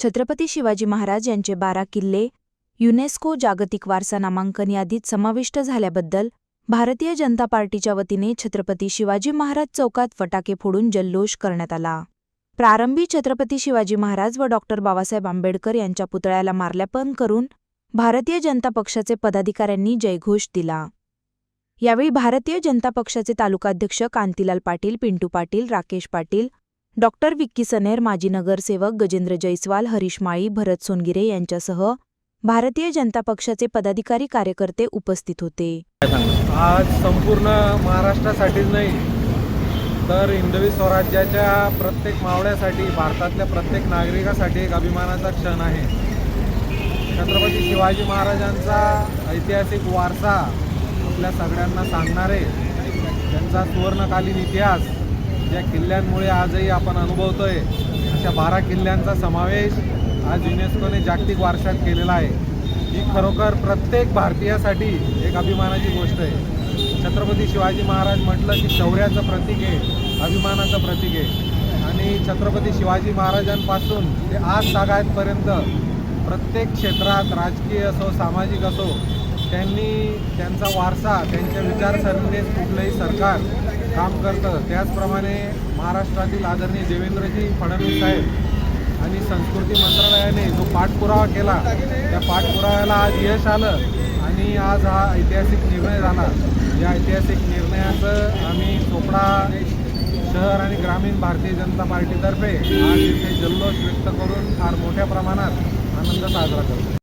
छत्रपती शिवाजी महाराज यांचे बारा किल्ले युनेस्को जागतिक वारसा नामांकन यादीत समाविष्ट झाल्याबद्दल भारतीय जनता पार्टीच्या वतीने छत्रपती शिवाजी महाराज चौकात फटाके फोडून जल्लोष करण्यात आला. प्रारंभी छत्रपती शिवाजी महाराज व डॉक्टर बाबासाहेब आंबेडकर यांच्या पुतळ्याला मारल्यापण करून भारतीय जनता पक्षाचे पदाधिकाऱ्यांनी जयघोष दिला. यावेळी भारतीय जनता पक्षाचे तालुकाध्यक्ष कांतीलाल पाटील पिंटू पाटील राकेश पाटील डॉक्टर विक्की सनेर माजी नगरसेवक गजेंद्र जैस्वाल हरीश माळी भरत सोनगिरे यांच्यासह भारतीय जनता पक्षाचे पदाधिकारी कार्यकर्ते उपस्थित होते. आज संपूर्ण महाराष्ट्रासाठीच नाही तर हिंदवी स्वराज्याच्या प्रत्येक मावळ्यासाठी भारतातल्या प्रत्येक नागरिकासाठी एक अभिमानाचा क्षण आहे. छत्रपती शिवाजी महाराजांचा ऐतिहासिक वारसा आपल्या सगळ्यांना सांगणारे त्यांचा सुवर्णकालीन इतिहास ज्या किल्ल्यांमुळे आजही आपण अनुभवतोय अशा बारा किल्ल्यांचा समावेश आज युनेस्कोने जागतिक वारशात केलेला आहे. ही खरोखर प्रत्येक भारतीयासाठी एक अभिमानाची गोष्ट आहे. छत्रपती शिवाजी महाराज म्हटलं की शौर्याचं प्रतीक आहे अभिमानाचं प्रतीक आहे. आणि छत्रपती शिवाजी महाराजांपासून ते आज सागायतपर्यंत प्रत्येक क्षेत्रात राजकीय असो सामाजिक असो त्यांनी त्यांचा वारसा त्यांच्या विचारसरणीनेच कुठलंही सरकार काम करतं. त्याचप्रमाणे महाराष्ट्रातील आदरणीय देवेंद्रजी फडणवीस साहेब आणि संस्कृती मंत्रालयाने जो पाठपुरावा केला त्या पाठपुराव्याला आज यश आलं आणि आज हा ऐतिहासिक निर्णय झाला. या ऐतिहासिक निर्णयाचं आम्ही चोपडा शहर आणि ग्रामीण भारतीय जनता पार्टीतर्फे आज इथे जल्लोष व्यक्त करून फार मोठ्या प्रमाणात आनंद साजरा करतो.